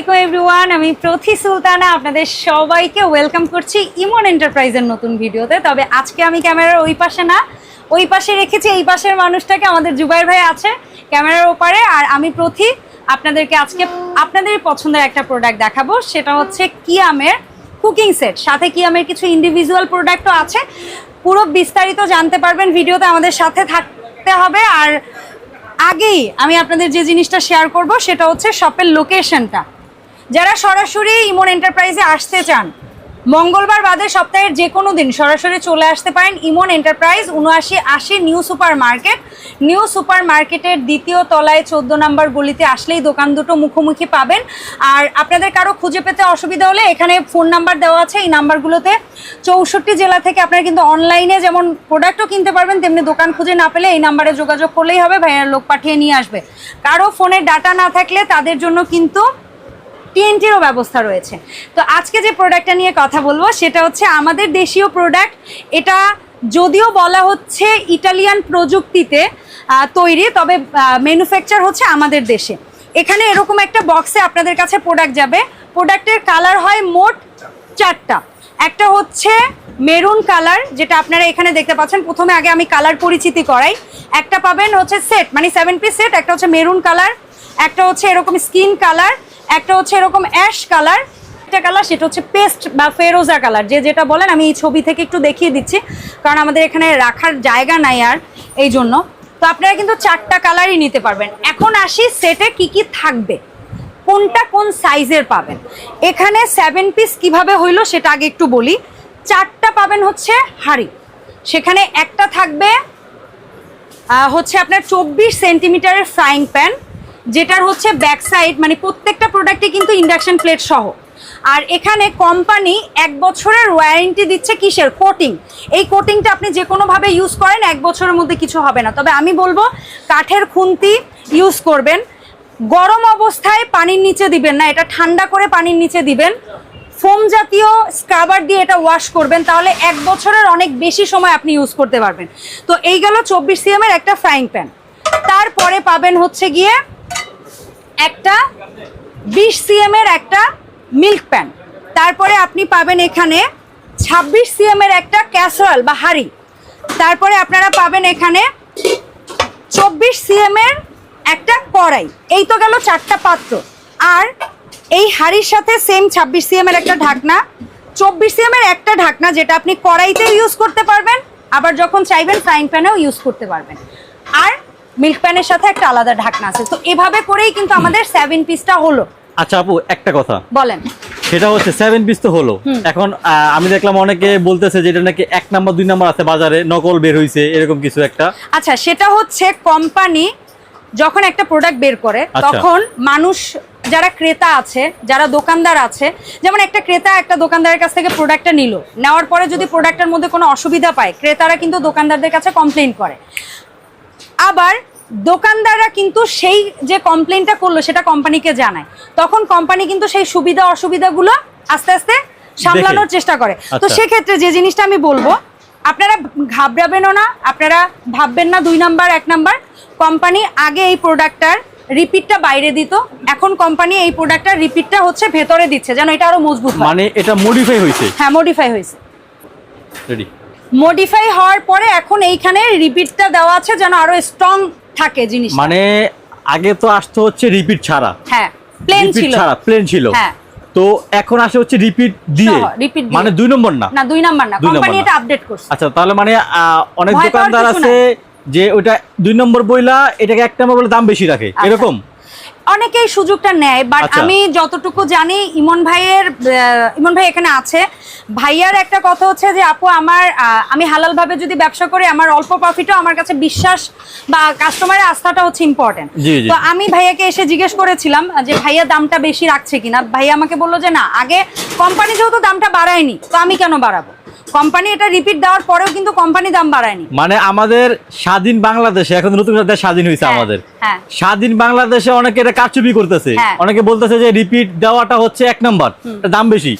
আলাইকুম এভরিওয়ান, আমি প্রথি সুলতানা, আপনাদের সবাইকে ওয়েলকাম করছি ইমন এন্টারপ্রাইজের নতুন ভিডিওতে। তবে আজকে আমি ক্যামেরার ওই পাশে না, ওই পাশে রেখেছি এই পাশের মানুষটাকে, আমাদের জুবাইর ভাই আছে ক্যামেরার ওপারে। আর আমি প্রথি, আপনাদেরকে আজকে আপনাদের পছন্দের একটা প্রোডাক্ট দেখাবো, সেটা হচ্ছে কিয়ামের কুকিং সেট সাথে কিয়ামের কিছু ইন্ডিভিজুয়াল প্রোডাক্টও আছে। পুরো বিস্তারিত জানতে পারবেন, ভিডিওতে আমাদের সাথে থাকতে হবে। আর আগেই আমি আপনাদের যে জিনিসটা শেয়ার করব, সেটা হচ্ছে শপের লোকেশনটা যারা সরাসরি ইমন এন্টারপ্রাইজে আসতে চান, মঙ্গলবার বাদে সপ্তাহের যে কোনো দিন সরাসরি চলে আসতে পারেন ইমন এন্টারপ্রাইজ উনআশি আশি new super market. New super মার্কেটের দ্বিতীয় তলায় চোদ্দ নম্বর গলিতে আসলেই দোকান দুটো মুখোমুখি পাবেন। আর আপনাদের কারও খুঁজে পেতে অসুবিধা হলে এখানে ফোন নাম্বার দেওয়া আছে, এই নাম্বারগুলোতে চৌষট্টি জেলা থেকে আপনারা কিন্তু অনলাইনে যেমন প্রোডাক্টও কিনতে পারবেন, তেমনি দোকান খুঁজে না পেলে এই নাম্বারে যোগাযোগ করলেই হবে, ভাইয়ার লোক পাঠিয়ে নিয়ে আসবে। কারও ফোনে ডাটা না থাকলে তাদের জন্য কিন্তু টিএনটিরও ব্যবস্থা রয়েছে। তো আজকে যে প্রোডাক্টটা নিয়ে কথা বলব, সেটা হচ্ছে আমাদের দেশীয় প্রোডাক্ট। এটা যদিও বলা হচ্ছে ইটালিয়ান প্রযুক্তিতে তৈরি, তবে ম্যানুফ্যাকচার হচ্ছে আমাদের দেশে। এখানে এরকম একটা বক্সে আপনাদের কাছে প্রোডাক্ট যাবে। প্রোডাক্টের কালার হয় মোট চারটা। একটা হচ্ছে মেরুন কালার যেটা আপনারা এখানে দেখতে পাচ্ছেন। প্রথমে আগে আমি কালার পরিচিতি করাই। একটা পাবেন হচ্ছে সেট মানে সেভেন পিস সেট একটা হচ্ছে মেরুন কালার একটা হচ্ছে এরকম স্কিন কালার একটা হচ্ছে এরকম অ্যাশ কালার একটা কালার সেটা হচ্ছে পেস্ট বা ফেরোজা কালার যে যেটা বলেন, আমি এই ছবি থেকে একটু দেখিয়ে দিচ্ছি, কারণ আমাদের এখানে রাখার জায়গা নাই আর এই জন্য। তো আপনারা কিন্তু চারটা কালারই নিতে পারবেন। এখন আসি সেটে কি কি থাকবে, কোনটা কোন সাইজের পাবেন। এখানে সেভেন পিস কীভাবে হইল সেটা আগে একটু বলি। চারটা পাবেন হচ্ছে হাড়ি। সেখানে একটা থাকবে হচ্ছে আপনার চব্বিশ সেন্টিমিটারের ফ্রাইং প্যান যেটার হচ্ছে ব্যাক সাইড মানে প্রত্যেকটা প্রোডাক্টে কিন্তু ইন্ডাকশন প্লেট সহ। আর এখানে কোম্পানি এক বছরের ওয়ারেন্টি দিচ্ছে কিসের? কোটিং এই কোটিংটা আপনি যে কোনোভাবে ইউজ করেন, এক বছরের মধ্যে কিছু হবে না। তবে আমি বলব, কাঠের খুন্তি ইউজ করবেন। গরম অবস্থায় পানির নিচে দিবেন না, এটা ঠান্ডা করে পানির নিচে দিবেন। ফোম জাতীয় স্ক্রাবার দিয়ে এটা ওয়াশ করবেন, তাহলে এক বছরের অনেক বেশি সময় আপনি ইউজ করতে পারবেন। তো এই গেল চব্বিশ সিএমের একটা ফ্রাইং প্যান তারপরে পাবেন হচ্ছে গিয়ে একটা বিশ সিএম এর একটা মিল্ক প্যান তারপরে আপনি পাবেন এখানে ছাব্বিশ সিএম এর একটা ক্যাসরল বা হাঁড়ি। তারপরে আপনারা পাবেন এখানে চব্বিশ সিএম এর একটা কড়াই। এই তো গেল চারটা পাত্র। আর এই হাঁড়ির সাথে সেম ছাব্বিশ সিএম এর একটা ঢাকনা। চব্বিশ সিএম এর একটা ঢাকনা যেটা আপনি কড়াইতেও ইউজ করতে পারবেন, আবার যখন চাইবেন ফ্রাইং প্যানেও ইউজ করতে পারবেন। আর মিল্ক প্যানের সাথে একটা আলাদা ঢাকনা আছে। তো এভাবে করেই কিন্তু আমাদের সেভেন পিসটা হলো। আচ্ছা আপু একটা কথা। বলেন। সেটা হচ্ছে সেভেন পিস তো হলো। এখন আমি দেখলাম অনেকে বলতেছে যে এটা নাকি এক নাম্বার দুই নাম্বার আছে বাজারে নকল বের হইছে এরকম কিছু একটা। আচ্ছা সেটা হচ্ছে কোম্পানি যখন একটা প্রোডাক্ট বের করে আচ্ছা। তখন মানুষ যারা ক্রেতা আছে যারা দোকানদার আছে যেমন একটা ক্রেতা একটা দোকানদারের কাছ থেকে প্রোডাক্টটা নিল নেওয়ার পরে যদি প্রোডাক্টের মধ্যে কোনো অসুবিধা পায় ক্রেতারা কিন্তু দোকানদারদের কাছে কমপ্লেন করে। আবার দোকানদাররা কিন্তু সেই যে কমপ্লেনটা করল সেটা কোম্পানিকে জানায়। তখন কোম্পানি কিন্তু সেই সুবিধা অসুবিধাগুলো আস্তে আস্তে সামলানোর চেষ্টা করে। তো আচ্ছা। সেক্ষেত্রে যে জিনিসটা আমি বলব আপনারা ঘাবড়াবেনও না আপনারা ভাববেন না দুই নাম্বার এক নাম্বার। কোম্পানি আগে এই প্রোডাক্টটার রিপিটটা বাইরে দিত এখন কোম্পানি এই প্রোডাক্টটার রিপিটটা হচ্ছে ভেতরে দিচ্ছে যেন এটা আরও মজবুত হয়। মানে এটা মডিফাই হয়েছে? হ্যাঁ মডিফাই হয়েছে। রেডি মডিফাই হওয়ার পরে এখন এইখানে রিপিটটা দেওয়া আছে যেন আরও স্ট্রং থাকে জিনিস মানে আগে তো আসতো হচ্ছে রিপিট ছাড়া। হ্যাঁ প্লেন রিপিট ছিল। ছাড়া প্লেন ছিল। হ্যাঁ। তো এখন আসে হচ্ছে রিপিট দিয়ে। মানে দুই নম্বর না? না দুই নম্বর না। কোম্পানি এটা আপডেট করছে। আচ্ছা তাহলে মানে অনেক দোকানদার আছে যে ওটা দুই নম্বর বইলা এটাকে এক নম্বর বলে দাম বেশি রাখে। আচ্ছা। এরকম? অনেকেই সুযোগটা নেয় বাট আচ্ছা। আমি যতটুকু জানি ইমন ভাইয়ের ইমন ভাই এখানে আছে ভাইয়ার একটা কথা হচ্ছে যে আপু আমার আমি হালাল ভাবে যদি ব্যবসা করি আমার অল্প প্রফিটও আমার কাছে বিশ্বাস বা কাস্টমারের আস্থাটা হচ্ছে ইম্পর্টেন্ট। তো আমি ভাইয়াকে এসে জিজ্ঞেস করেছিলাম যে ভাইয়া দামটা বেশি রাখছে কিনা ভাইয়া আমাকে বলল যে না আগে কোম্পানি যেহেতু দামটা বাড়ায়নি তো আমি কেন বাড়াবো কোম্পানি এটা রিপিট দেওয়ার পরেও কিন্তু কোম্পানি দাম বাড়ায়নি। মানে আমাদের স্বাধীন বাংলাদেশে এখন নতুন দেশ স্বাধীন হয়েছে হ্যাঁ, আমাদের। হ্যাঁ। স্বাধীন বাংলাদেশে অনেকে এটা কারচুপি করতেছে। হ্যাঁ। অনেকে বলতেছে যে রিপিট দেওয়াটা হচ্ছে এক নাম্বার দাম বেশি।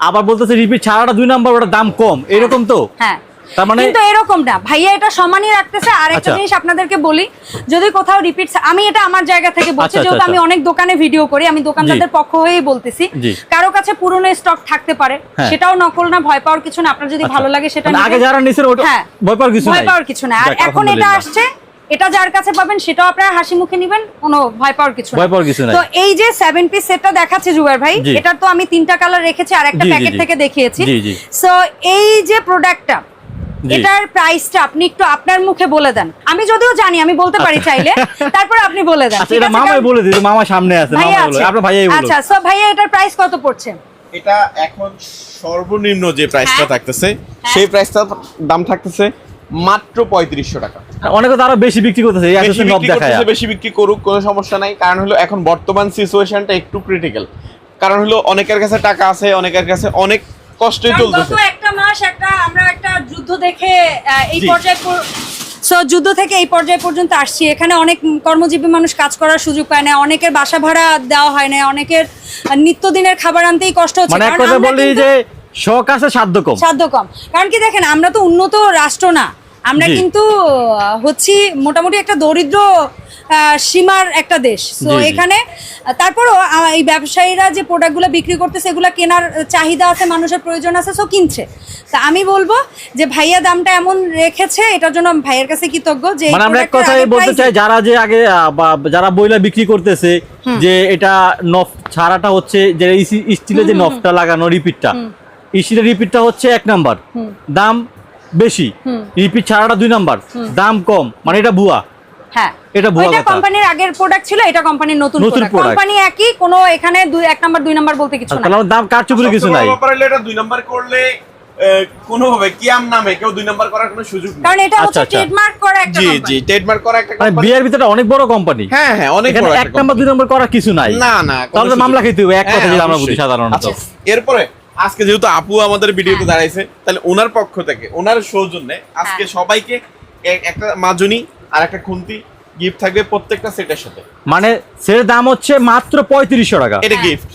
আবার বলতেছে রিপিট ছাড়াটা দুই নাম্বার ওটা দাম কম। এরকম তো? হ্যাঁ। তার মানে- কিন্তু এরকম না ভাইয়া এটা সমানই রাখতেছে আর একটা আচ্ছা। জিনিস আপনাদেরকে বলি যদি কোথাও রিপিট আমি এটা আমার জায়গা থেকে বলছি আচ্ছা, যেহেতু আচ্ছা, আমি অনেক দোকানে ভিডিও করি আমি দোকানদারদের পক্ষ হয়েই বলতেছি কারও কাছে পুরনো স্টক থাকতে পারে হ্যাঁ। সেটাও নকল না ভয় পাওয়ার কিছু না আপনার যদি। ভালো লাগে সেটা মানে আগে যারা নিছেন ওটা হ্যাঁ ভয় পাওয়ার কিছু ভয় পাওয়ার কিছু না আর এখন এটা আসছে এটা যার কাছে পাবেন সেটাও আপনারা হাসি মুখে নিবেন কোনো ভয় পাওয়ার কিছু ভয় পাওয়ার কিছু নাই। তো এই যে সেভেন পিস সেটটা দেখাচ্ছে জুয়ার ভাই জি। এটার তো আমি তিনটা কালার রেখেছি আর একটা প্যাকেট থেকে দেখিয়েছি। সো এই যে প্রোডাক্টটা। এটার প্রাইসটা আপনি একটু আপনার মুখে বলে দেন। আমি যদিও জানি আমি বলতে পারি চাইলে তারপর আপনি বলে দেন আচ্ছা এটা মামাই বলে দিই মামা সামনে আছে মামা বলে আপনার ভাইয়াই বলুন আচ্ছা সো ভাইয়া এটার প্রাইস কত পড়ছে? এটা এখন সর্বনিম্ন যে প্রাইসটা হ্যাঁ। থাকতেছে সেই প্রাইসটা দাম থাকতেছে মাত্র পঁয়ত্রিশশো টাকা। অনেকে তো আরও বেশি বিক্রি করতেছে এই বেশি বিক্রি দেখায় বেশি বিক্রি করুক কোনো সমস্যা নাই। কারণ হলো এখন বর্তমান সিচুয়েশনটা একটু ক্রিটিক্যাল কারণ হলো অনেকের কাছে টাকা আছে অনেকের কাছে অনেক কষ্টই চলতেছে। একটা মাস একটা আমরা যুদ্ধ দেখে এই পর্যায়ে সো যুদ্ধ থেকে এই পর্যায়ে পর্যন্ত আসছি। এখানে অনেক কর্মজীবী মানুষ কাজ করার সুযোগ পায় না। অনেকের বাসা ভাড়া দেওয়া হয় না। অনেকের নিত্যদিনের খাবার আনতেই কষ্ট হচ্ছে। মানে কথা বলি যে শখ আছে সাধ্য কম। সাধ্য কম। কারণ কি দেখেন আমরা তো উন্নত রাষ্ট্র না। আমরা কিন্তু হচ্ছি মোটামুটি একটা দরিদ্র সীমার একটা দেশ। তো। এখানে তারপরও এই ব্যবসায়ীরা যে প্রোডাক্টগুলো বিক্রি করতেছে এগুলো কেনার চাহিদা আছে মানুষের প্রয়োজন আছে সো কিনছে। তা আমি বলব যে ভাইয়া দামটা এমন রেখেছে এটার জন্য ভাইয়ের কাছে কৃতজ্ঞ যে মানে আমরা এক কথাই বলতে চাই যারা যে আগে যারা বইলা বিক্রি করতেছে যে এটা নফ ছাড়াটা হচ্ছে যে স্টিলের যে নফটা লাগানো রিপিটটা স্টিলের রিপিটটা হচ্ছে এক নাম্বার। দাম বেশি। রিপিট ছাড়াটা দুই নাম্বার। দাম কম। মানে এটা ভুয়া। হ্যাঁ এটা ভুয়া কথা। কোম্পানির আগের প্রোডাক্ট ছিল এটা কোম্পানির নতুন নতুন প্রোডাক্ট কোম্পানি একই কোনো এখানে দুই এক নাম্বার দুই নাম্বার বলতে কিছু না তাহলে দাম কারচুপির কিছু নাই বড় ব্যাপার হলো এটা দুই নাম্বার করলে কোনোভাবে কিয়াম নামে কেউ দুই নাম্বার করার কোনো সুযোগ নেই কারণ এটা হচ্ছে। ট্রেডমার্ক করা একটা জি জি ট্রেডমার্ক করা একটা company। ভিতরে অনেক বড় কোম্পানি হ্যাঁ হ্যাঁ অনেক বড় এক নাম্বার দুই নাম্বার করার কিছু নাই না না তাহলে মামলা খেতে হবে, এক কথা হ্যাঁ, আমরা বুঝি সাধারণত। আচ্ছা, এরপরে আজকে যেহেতু আপু আমাদের ভিডিওতে। দাঁড়াইছে তাহলে ওনার পক্ষ থেকে ওনার সৌজন্যে আজকে। সবাইকে একটা মাজুনি আর একটা খুন্তি গিফট থাকবে প্রত্যেকটা সেটের সাথে। মানে সের দাম হচ্ছে মাত্র পঁয়ত্রিশশো টাকা। এটা। গিফট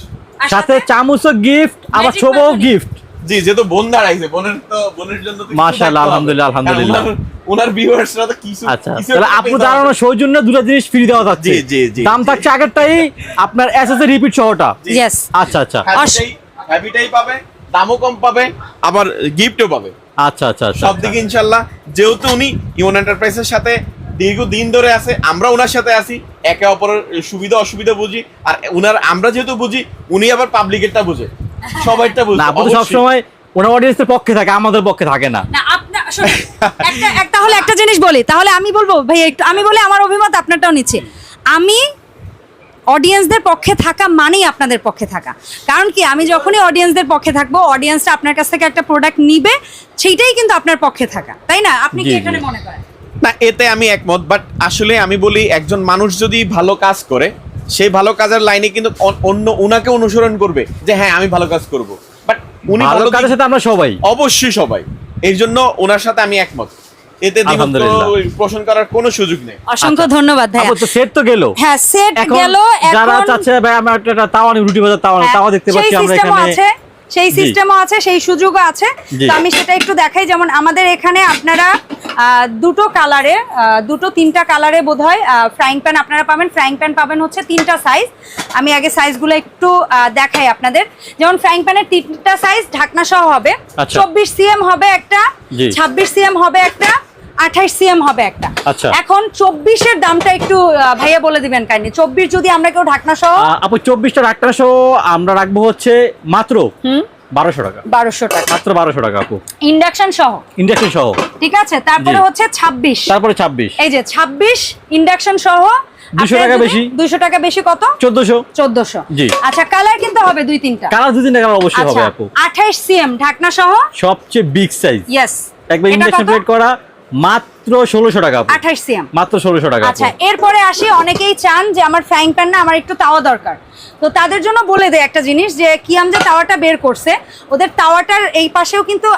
সাথে চামচও গিফট আবার ছোবও গিফট জি যেহেতু বোন দাঁড়াইছে বোনের তো বোনের জন্য তো মাশাআল্লাহ, আলহামদুলিল্লাহ, আলহামদুলিল্লাহ। ওনার- ভিউয়ার্সরা তো কিছু আচ্ছা তাহলে আপু পেতে দাঁড়ানো সৌজন্য দুটো জিনিস ফ্রি দেওয়া যাচ্ছে। জি, জি, জি, দাম থাকছে আগেরটাই আপনার এসএস রিপিট সহটা। Yes. আচ্ছা আচ্ছা। পাবে দামও কম পাবে আবার গিফটও পাবে। আচ্ছা আচ্ছা আচ্ছা সব দিকে ইনশাল্লাহ যেহেতু উনি ইউন এন্টারপ্রাইজের সাথে দীর্ঘদিন ধরে আছে আমরা ওনার সাথে আছি একে অপরের সুবিধা অসুবিধা বুঝি আর উনার আমরা যেহেতু বুঝি উনি আবার পাবলিকেরটা বুঝে সবাইটা বুঝে। সবসময় ওনার অডিয়েন্সের পক্ষে থাকে আমাদের পক্ষে থাকে না। না আপনার শোনেন, একটা এক- তাহলে একটা জিনিস বলি তাহলে আমি বলব ভাই একটু আমি বলি আমার অভিমত আপনারটাও নিচ্ছি। আমি অডিয়েন্সদের পক্ষে থাকা মানেই আপনাদের পক্ষে থাকা। কারণ কি আমি যখনই অডিয়েন্সদের পক্ষে থাকব অডিয়েন্সটা আপনার কাছ থেকে একটা প্রোডাক্ট নিবে সেইটাই কিন্তু আপনার পক্ষে থাকা তাই না? আপনি কি। এখানে মনে করেন? না এতে আমি একমত বাট আসলে আমি বলি একজন মানুষ যদি ভালো কাজ করে সেই ভালো কাজের লাইনে কিন্তু অন্য উনাকে অনুসরণ করবে যে হ্যাঁ আমি ভালো কাজ করব। বাট উনি ভালো কাজের সাথে আমরা সবাই। অবশ্যই সবাই। এই জন্য ওনার সাথে আমি একমত। এতে পোষণ করার কোনো সুযোগ নেই। অসংখ্য ধন্যবাদ ভাইয়া। তো সেট তো গেল। হ্যাঁ সেট এখন গেল যারা চাচ্ছে ভাই আমরা একটা তাওয়ানি রুটি বাজার তাওয়া হ্যাঁ, তাওয়া দেখতে পাচ্ছি আমরা এখানে। আছে। সেই সিস্টেমও আছে সেই সুযোগও আছে। তো আমি সেটা একটু দেখাই যেমন আমাদের এখানে আপনারা দুটো কালারে দুটো তিনটা কালারে বোধ হয় ফ্রাইং প্যান আপনারা পাবেন। ফ্রাইং প্যান পাবেন হচ্ছে তিনটা সাইজ আমি আগে সাইজগুলো একটু দেখাই আপনাদের। যেমন ফ্রাইং প্যানের তিনটা সাইজ ঢাকনা সহ হবে। আচ্ছা। চব্বিশ সিএম হবে একটা। ছাব্বিশ সিএম হবে একটা আঠাইশ সিএম হবে একটা। আচ্ছা। এখন চব্বিশের দামটা একটু ভাইয়া বলে দিবেন কাইন্ডলি চব্বিশ যদি আমরা কেউ ঢাকনা সহ আপু চব্বিশটা ডাক্তার সহ আমরা রাখব হচ্ছে মাত্র হুম? বারোশো টাকা। বারোশো টাকা। মাত্র বারোশো টাকা আপু। ইন্ডাকশন সহ? ইন্ডাকশন সহ। ঠিক আছে? তারপরে হচ্ছে তারপরে ছাব্বিশ। এই যে ছাব্বিশ ইন্ডাকশন সহ 200 টাকা বেশি। টাকা বেশি কত? জি। আচ্ছা কালার কিন্তু হবে দুই তিনটা। কালার অবশ্যই হবে আচ্ছা আপু সিএম ঢাকনা সহ সবচেয়ে বিগ সাইজ ইয়েস একবার ইন্ডাকশন প্লেট করা মাত্র ষোলোশো টাকা আপু। আঠাইশ সিএম। মাত্র ষোলোশো টাকা আচ্ছা এরপরে আসি অনেকেই চান যে আমার ফ্রাইং প্যান না আমার একটু তাওয়া দরকার। তো তাদের জন্য বলে দেয় একটা জিনিস যে কিয়াম যে তাওয়াটা বের করছে ওদের তাওয়াটার এই পাশেও কিন্তু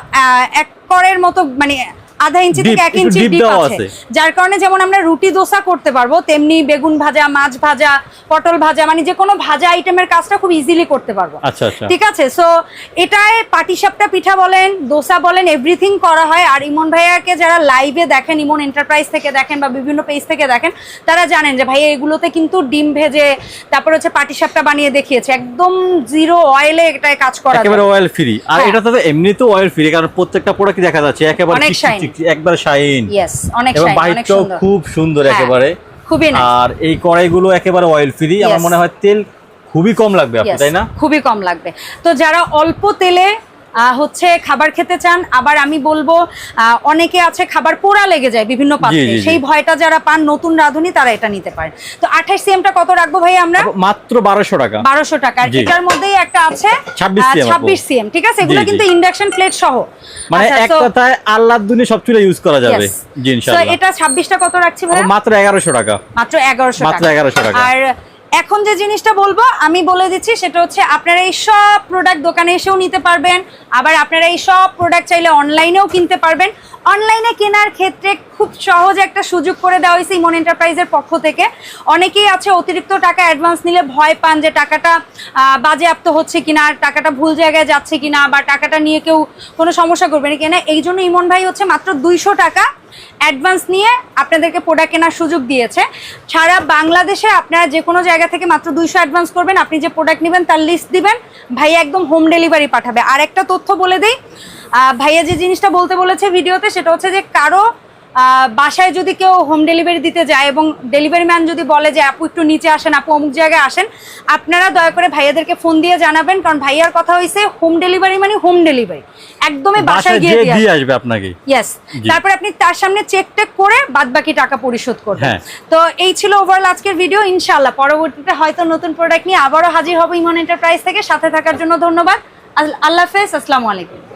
এক করের মতো মানে আধা ইঞ্চি থেকে এক ইঞ্চি ডিপ আছে। যার কারণে যেমন আমরা রুটি দোসা করতে পারব তেমনি বেগুন ভাজা মাছ ভাজা পটল ভাজা মানে যে কোনো ভাজা আইটেমের কাজটা খুব ইজিলি করতে পারব। আচ্ছা আচ্ছা। ঠিক আছে? সো এটায় পাটিসাপটা পিঠা বলেন দোসা বলেন এভরিথিং করা হয়। আর ইমন ভাইয়াকে যারা লাইভে দেখেন ইমন এন্টারপ্রাইজ থেকে দেখেন বা বিভিন্ন পেজ থেকে দেখেন তারা জানেন যে ভাইয়া এগুলোতে কিন্তু ডিম ভেজে তারপর হচ্ছে পাটিসাপটা বানিয়ে দেখিয়েছে। একদম জিরো অয়েলে এটায় কাজ করা একেবারে অয়েল ফ্রি আর হ্যাঁ। এটা তো এমনিতেও অয়েল ফ্রি কারণ প্রত্যেকটা প্রোডাক্ট দেখা যাচ্ছে একেবারে অনেক। চিকচিক, একবার শাইন। ইয়েস অনেক সুন্দর। খুব সুন্দর হ্যাঁ, একেবারে। খুবই আর এই কড়াইগুলো একেবারে অয়েল ফ্রি আমার মনে হয় তেল খুবই কম লাগবে আপনি তাই না? খুবই কম লাগবে। তো যারা অল্প তেলে হচ্ছে খাবার খেতে চান আবার আমি বলব অনেকে আছে খাবার পোড়া লেগে যায় বিভিন্ন পাত্রে। সেই ভয়টা যারা পান নতুন রাঁধুনি তারা এটা নিতে পারেন। তো আঠাশ সিএমটা কত রাখব ভাই আমরা? মাত্র বারোশো টাকা। বারোশো টাকা। এটার মধ্যেই একটা আছে 26 CM আপু। ছাব্বিশ সিএম ঠিক আছে? এগুলো। কিন্তু ইন্ডাকশন প্লেট সহ। মানে আচ্ছা, এক কথায় আল্লাহর দুনি সব চুলে ইউজ করা যাবে। এটা ছাব্বিশটা কত রাখছি ভাই মাত্র এগারোশো টাকা। মাত্র এগারোশো মাত্র 1100 টাকা। আর এখন যে জিনিসটা বলব, আমি বলে দিচ্ছি, সেটা হচ্ছে আপনারা এই সব প্রোডাক্ট দোকানে এসেও নিতে পারবেন। আবার আপনারা এই সব প্রোডাক্ট চাইলে অনলাইনেও কিনতে পারবেন। অনলাইনে কেনার ক্ষেত্রে খুব সহজ একটা সুযোগ করে দেওয়া হয়েছে ইমন এন্টারপ্রাইজের পক্ষ থেকে। অনেকেই আছে অতিরিক্ত টাকা অ্যাডভান্স নিলে ভয় পান যে টাকাটা বাজেয়াপ্ত হচ্ছে কিনা, টাকাটা ভুল জায়গায় যাচ্ছে কিনা বা টাকাটা নিয়ে কেউ কোনো সমস্যা করবে না কিনা। এই জন্য ইমন ভাই হচ্ছে মাত্র দুইশো টাকা অ্যাডভান্স নিয়ে আপনাদেরকে প্রোডাক্ট কেনার সুযোগ দিয়েছে। সারা বাংলাদেশে আপনারা যে কোনো জায়গা থেকে মাত্র দুইশো অ্যাডভান্স করবেন। আপনি যে প্রোডাক্ট নেবেন তার লিস্ট দিবেন। ভাইয়া একদম হোম ডেলিভারি পাঠাবে। আর একটা তথ্য বলে দিই ভাইয়া যে জিনিসটা বলতে বলেছে ভিডিওতে সেটা হচ্ছে যে কারও বাসায় যদি কেউ হোম ডেলিভারি দিতে যায় এবং ডেলিভারি ম্যান যদি বলে যে আপু একটু নিচে আসেন আপু অমুক জায়গায় আসেন আপনারা দয়া করে ভাইয়াদেরকে ফোন দিয়ে জানাবেন কারণ ভাইয়ার কথা হয়েছে হোম ডেলিভারি মানে হোম ডেলিভারি একদমই বাসায় গিয়ে দিয়ে আসবে। আপনাকে। ইয়েস। তারপরে আপনি তার সামনে চেক টেক করে বাদ বাকি টাকা পরিশোধ করবেন। হ্যাঁ। তো এই ছিল ওভারঅল আজকের ভিডিও ইনশাআল্লাহ। পরবর্তীতে হয়তো নতুন প্রোডাক্ট নিয়ে আবারও হাজির হব ইমন এন্টারপ্রাইজ থেকে। সাথে থাকার জন্য ধন্যবাদ। আল- আল্লাহ হাফেজ। আসসালামু আলাইকুম।